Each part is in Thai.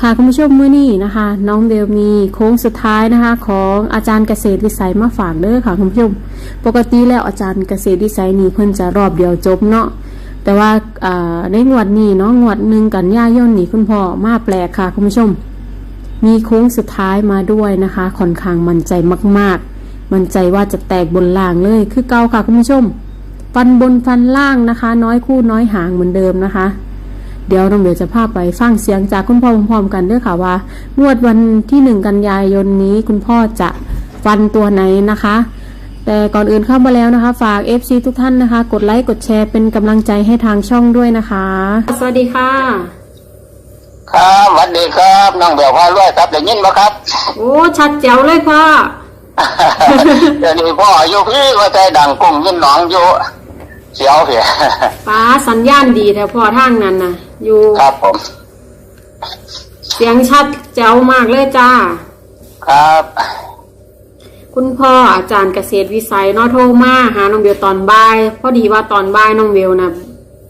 ค่ะคุณผู้ชมเมื้อนี้นะคะ น้องเบลมีโค้งสุดท้ายนะคะ ของอาจารย์เกษตรวิสัยมาฝากเด้อค่ะคุณผู้ชม ปกติแล้วอาจารย์เกษตรวิสัยนี่เพิ่นจะรอบเดียวจบเนาะแต่ว่าในงวดนี้เนาะงวดหนึ่งกันยายนนี่คุณพ่อมาแปลกค่ะคุณผู้ชม มีโค้งสุดท้ายมาด้วยนะคะค่อนข้างมั่นใจมาก ๆ มั่นใจว่าจะแตกบนล่างเลย คือเก่าค่ะคุณผู้ชม ฟันบนฟันล่างนะคะ น้อยคู่น้อยหางเหมือนเดิมนะคะ เดี๋ยวน้องเบลจะพาไปฟังเสียงจากคุณพ่อพร้อมๆกันด้วยค่ะว่างวดวันที่หนึ่งกันยายนนี้คุณพ่อจะฟันตัวไหนนะคะ แต่ก่อนอื่นเข้ามาแล้วนะคะ ฝาก FC ทุกท่านนะคะ กดไลค์กดแชร์เป็นกำลังใจให้ทางช่องด้วยนะคะ สวัสดีค่ะ ครับสวัสดีครับน้องเบลพารวยครับได้ยินไหมครับ โอ้ชัดแจ๋วเลยพ่อเดี๋ยวนี้พ่ออยู่พี่ว่าใจดังกุ้งยินหนองอยู่ เสียวเพียป้าสัญญาณดีแต่พ่อทางนั้นนะอยู่ครับผม เสียงชัดแจ๋วมากเลยจ้า ครับ คุณพ่ออาจารย์เกษตรวิสัยเนอโทรมาหาน้องเบลตอนบ่าย พอดีว่าตอนบ่ายน้องเบลนะ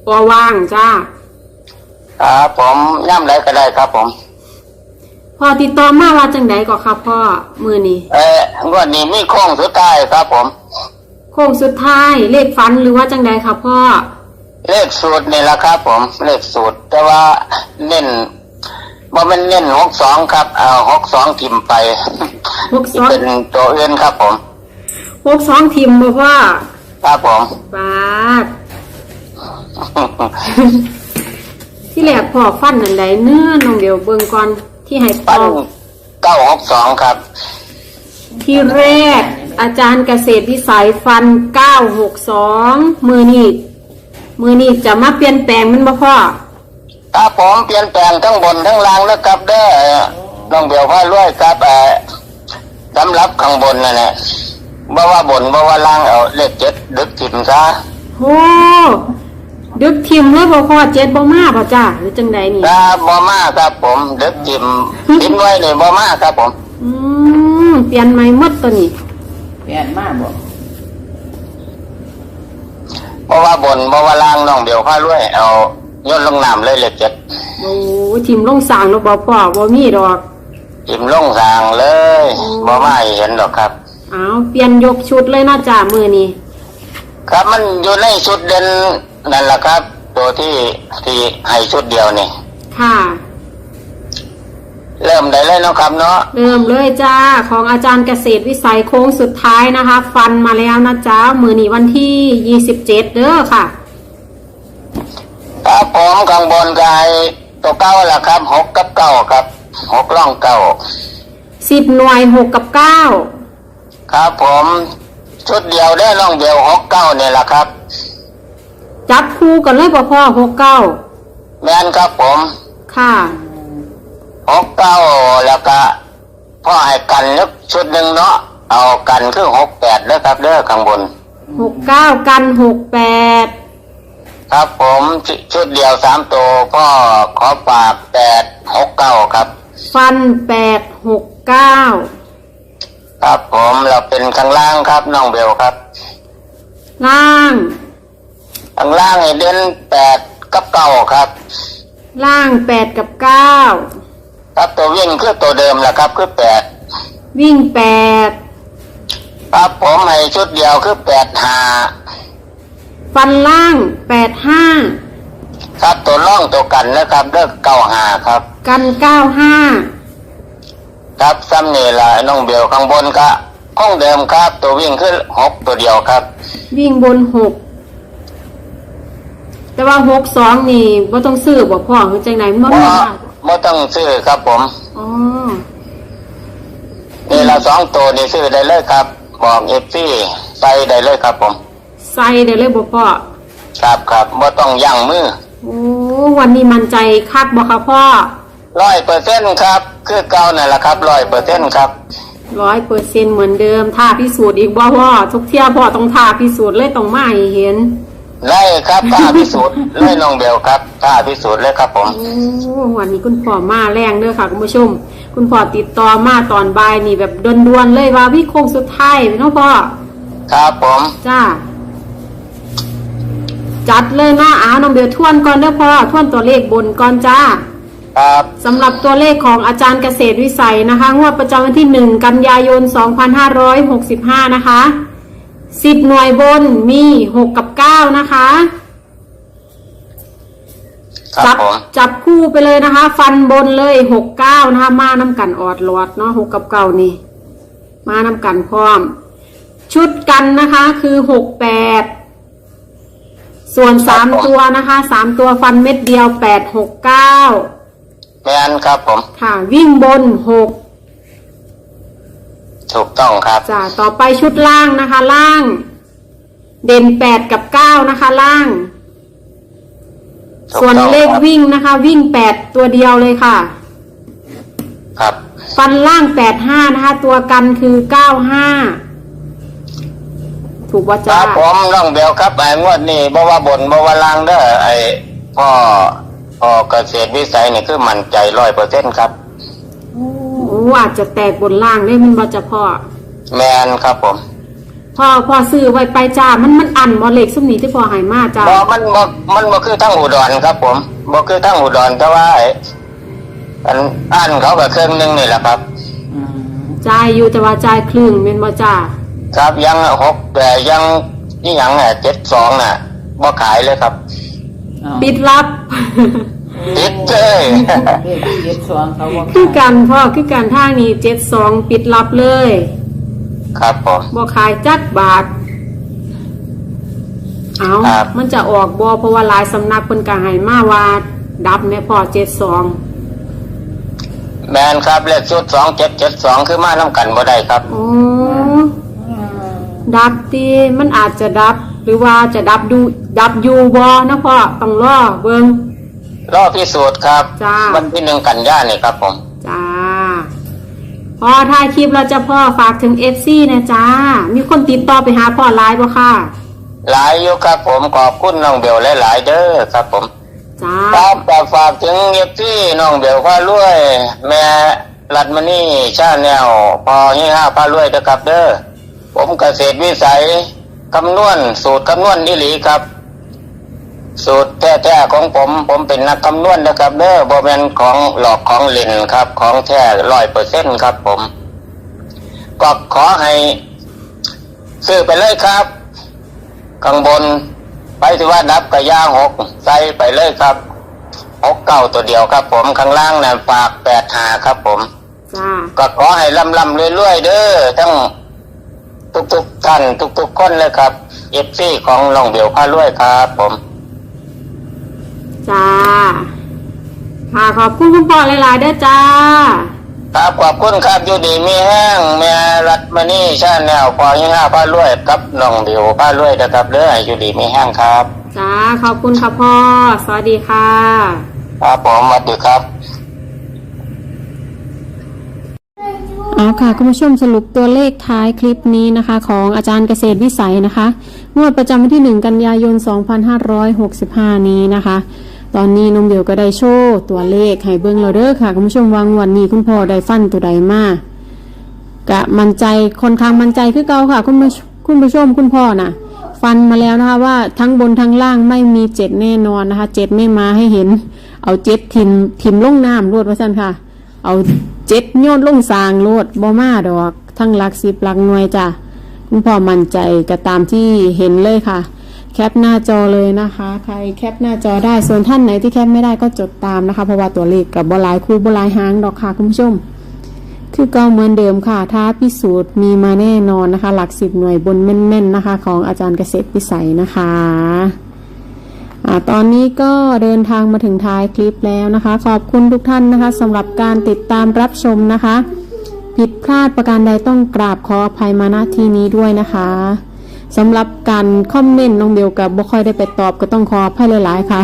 ปอว่างจ้า ครับผมย่ำไรก็ได้ครับผม พอติดต่อมาว่าจังไดก็ครับพ่อมือนี้ เอ่องวดนี้มีโค้งสุดท้ายครับผม โค้งสุดท้ายเลขฟันหรือว่าจังไดครับพ่อ เลขสูตรนี่แหละครับผมเลขสูตร แต่ว่าเน้นว่ามันเน้นหกสองครับเอาหกสองทิมไปหกสองเป็นตัวอื่นครับผมหกสองทีมบ่พ่อครับผมปาดที่แรกพ่อฟันอันใดเนื้อน้องเบลเบิ่งก่อนที่ให้พ่ปั้อนเก้าหกสองครับ ที่แรก อาจารย์เกษตรวิสัยฟันเก้าหกสองมือนี้มือนี้จะมาเปลี่ยนแปลงมันบ่พ่อครับผมเปลี่ยนแปลงทั้งบนทั้งล่างแล้วครับเด้อน้องเบียวพารวยครับเอ่อสำหรับข้างบนนั่นแหละบ่ว่าบนบ่ว่าล่างเอาเลขเจ็ดดึกถิ่มซะโอ้ดึกทิมเลยบ่พ่อเจ็ดบ่มาบ่จ้าหรือจังใดนี่ครับบ่มาครับผมดึกถิ่มถิ่มไว้นี่บ่มาครับผม อืมเปลี่ยนใหม่หมดตัวนี้ เปลี่ยนมากบอกบ่ว่าบนบ่ว่าล่างน้องเบียวพารวย เอาย่นลงน้ำเลยเลขเจ็ดโอ้ทิมลงสร้างแล้วบ่พ่อบ่มีดอกถิ่มลงสางเลยบ่มาให้เห็นหรอกครับเอาเปลี่ยนยกชุดเลยนะจ้ามือนี้ครับมันอยู่ในชุดเด่นนั่นแหละครับ ตัวที่ที่ให้ชุดเดียวนี่ค่ะ เริ่มได้เลยเนาะครับเนาะเริ่มเลยจ้า ของอาจารย์เกษตรวิสัยโค้งสุดท้ายนะคะ ฟันมาแล้วนะจ้ามือนี้วันที่27เด้อค่ะครับผมข้างบนกายตัวเก้าแหละครับหกกับเก้าครับหกล่องเก้า10หน่วย6กับ9ครับผมชุดเดียวได้ล่องเดียวหกเก้าเนี่ยแหละครับ จับคู่กันเลยบ่พ่อ6แมนครับผม9ค่ะ หกเก้าแล้วก็พ่อให้กันนึกชุดหนึ่งเนาะเอากันคือหกแปดเด้อครับเด้อข้างบน69กัน68ครับผมชชุดเดียวสามตัวพ่อขอฝากแปดหกเก้าครับ ฟัน8 6 9ครับผมเราเป็นข้างล่างครับน้องเบลครับ ล่าง ข้างล่างให้เด่นแปดกับเก้าครับ ล่าง8กับ ครับตัววิ่งคือตัวเดิมแหละครับคือแปด9วิ่ง8ครับผมให้ชุดเดียวคือแปดหาฟันล่าง85ครับตัวร่องตัวกันนะครับเลิกเก้าหาครับ กัน95ครับซ้ำนี่ละน้องเบลข้างบนก็ห้องเดิมครับ ตัววิ่งคือหกตัวเดียวครับ วิ่งบนหกแต่ว่าหกสองนี่บ่ต้องซื้อบ่พ่อคือจังไหนมันเพบ่ราะมา ไม่ต้องซื้อครับผมอ๋อนี่ละสองตัวนี่ซื้อได้เลยครับ บอกเอฟซีใส่ได้เลยครับผม ใส่ได้เลยบ่พ่อครับครับไม่ต้องยั่งมือโอ้วันนี้มันใจคักบ่ค่ะพ่อร้อยเปอร์เซ็นต์ครับ คือเก่านั่นแหละครับร้อยเปอร์เซ็นต์ครับร้อยเปอร์เซ็นเหมือนเดิมท่าพิสูจน์อีกบ่พ่อทุกเที่ยวพ่อต้องท่าพิสูจน์เลยต้องมาให้เห็น ได้ครับถ้าพิสูจน์เลยน้องเบลครับถ้าพิสูจน์เลยครับผมโอ้วันนี้คุณพ่อมาแรงเด้อค่ะคุณผู้ชม คุณพ่อติดต่อมาตอนบ่ายนี่แบบด่วนๆเลยว่าพี่โค้งสุดท้ายเนาะพ่อครับผมจ้าจัดเลยเนาะอ้าวน้องเบลทวนก่อนเด้อพ่อทวนตัวเลขบนก่อนจ้าครับสำหรับตัวเลขของอาจารย์เกษตรวิสัยนะคะงวดประจำวันที่ 1 กันยายน 2565 นะคะ 10หน่วยบนมี6กับ9นะคะ ครับจัผมจับคู่ไปเลยนะคะ ฟันบนเลย6 9นะคะมาน้ำกันออดหลอดเนาะ6กับ9นี่ มาน้ำกันพร้อม ชุดกันนะคะคือ6 8ส่วน3ตัวนะคะ3ตัวฟันเม็ดเดียว8 6 9แมนครับผม ค่ะวิ่งบนหก ถูกต้องครับจ้ะต่อไปชุดล่างนะคะ ล่าง เด่นแปดกับเก้านะคะ ล่าง ถูกส่วนต้องเลขครับวิ่งนะคะ วิ่งแปดตัวเดียวเลยค่ะ ครับฟันล่างแปดห้านะคะ ตัวกันคือเก้าห้าถูกว่าคจ้ารับผมน้องเบลครับไอ้งวดนี้บ่ว่าบนบ่ว่าลางเด้อไอ้พ่อพ่อเกษตรวิสัยนี่คือมั่นใจร้อยเปอร์เซ็นต์ครับ โอ้อาจจะแตกบนล่างได้มันว่าจะพ่อ แมนครับผมพ่อพ่อซื้อไว้ไปจ้า มันมันอันบอเล็กสุมนี้ที่พ่อใหายมาจ้าบ่มันบ่มันบ่คือทั้งอุดรครับ ผมบ่คือทั้งอุดรแต่ว่าไอ้อันอ่านเขาก็เครื่องหนึงนี่แหละครับอืมจ่ายอยู่แต่ว่าจ่ายครึ่งเป็นบ่จ้าครับยังหกแต่ยังนี่ยังอะเจ็ดสองน่ะบ่ขายเลยครับเอาปิดรับ ติดเลยเลขที่เจ็ดสองเขาว่าคือกันพ่อคือกันท่างนี้เจ็ดสองปิดรับเลยครับผมบ่ขายจักบาท เอาครับ มันจะออกบ่เพราะว่าหลายสำนักเพิ่นก็ให้มาว่าดับแม่พ่อเจ็ดสองแมนครับเลขชุดสองเจ็ดเจ็ดสองคือมาน้ำกันบ่ได้ครับ โอ้อืมดับตีมันอาจจะดับ หรือว่าจะดับดูดับอยู่บ่นะพ่อต้องรอเบิ่ง รอบพิสูจน์ครับ จ้า วันที่หนึ่งกันยานี่ครับผม จ้าพอถ่ายคลิปเราจะพ่อฝากถึง FC นะจ้า มีคนติดต่อไปหาพ่อไลน์บ่ค่ะ หลายอยู่ครับผมขอบคุณน้องเบลหลายๆเด้อครับผม จ้า ครับแต่ฝากถึงเอฟที่น้องเบลพารวยแม่รัดมณีชาแนลพอยี่ห้าพารวยนะครับเด้อผมเกษตรวิสัยคำนวณสูตรคำนวณนิหลีครับ สูตรแท้ๆของผม ผมเป็นนักคำนวณนะครับเด้อบ่แม่นของหลอกของเล่นครับ ของแท้ร้อยเปอร์เซ็นครับ ผมก็ขอให้ ซื้อไปเลยครับ ข้างบน ไปที่ว่าดับกับยาหกใส่ไปเลยครับหกเก้าตัวเดียวครับ ผมข้างล่างนั่นฝากแปดหาครับ ผมจ้าก็ขอให้ลำลำเรื่อยๆเด้อทั้งทุกๆท่านทุกๆคนเลยครับเอฟซีของลองเบียวพารวยครับ ผม จ้าค่ะขอบคุณคุณพ่อหลายๆเด้อจ้า ครับขอบคุณครับอยู่ดีมีแห้งแม่รัตมณีชาแนลพอยี่ห้าพารวยกับน้องเบียวพารวยนะครับเด้อให้อยู่ดีมีแห้งครับ จ้า ขอบคุณค่ะพ่อ สวัสดีค่ะ ครับผมสวัสดีครับ เอาค่ะ คุณผู้ชมสรุปตัวเลขท้ายคลิปนี้นะคะ ของอาจารย์เกษตรวิสัยนะคะ งวดประจำวันที่ 1 กันยายน 2565 นี้นะคะ ตอนนี้นมเดียวก็ได้โชว์ตัวเลขให้เบิ้งเราเด้อค่ะคุณผู้ชมวางวันนี้คุณพ่อได้ฟันตัวใดมากกะมั่นใจค่อนข้างมั่นใจคือเก่าค่ะ คุณผู้คุณผู้ชมคุณพ่อน่ะ ฟันมาแล้วนะคะว่าทั้งบนทั้งล่างไม่มีเจ็ดแน่นอนนะคะเจ็ดไม่มาให้เห็น เอาเจ็ดทิมทิมลงน้ำรวดว่าสั้นค่ะ เอาเจ็ดโยนลงสางโลดบ่มาดอก ทั้งลักสิบลักหน่วยจ้ะคุณพ่อมั่นใจก็ตามที่เห็นเลยค่ะ แคปหน้าจอเลยนะคะ ใครแคปหน้าจอได้ ส่วนท่านไหนที่แคปไม่ได้ก็จดตามนะคะ เพราะว่าตัวเลขกับบหลายคู่บหลายหางดอกค่ะคุณผู้ชม คือก็เหมือนเดิมค่ะท้าพิสูจน์มีมาแน่นอนนะคะ หลักสิบหน่วยบนแม่นๆนะคะ ของอาจารย์เกษตรพิสัยนะคะอตอนนี้ก็เดินทางมาถึงท้ายคลิปแล้วนะคะ ขอบคุณทุกท่านนะคะสำหรับการติดตามรับชมนะคะ ผิดพลาดประการใดต้องกราบขออภัยมาณที่นี้ด้วยนะคะ สำหรับการคอมเมนต์น้องเบลกับบ่ค่อยได้ไปตอบก็ต้องขออภัยหลาย ๆ ค่ะ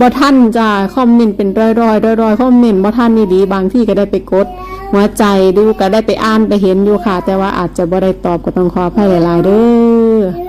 บ่ท่านจะคอมเมนต์เป็นร้อยๆร้อยๆคอมเมนต์บ่ท่านนี่ดีบางที่ก็ได้ไปกด หัวใจดูก็ได้ไปอ่านไปเห็นอยู่ค่ะ แต่ว่าอาจจะบ่ได้ตอบก็ต้องขออภัยหลาย ๆ เด้อ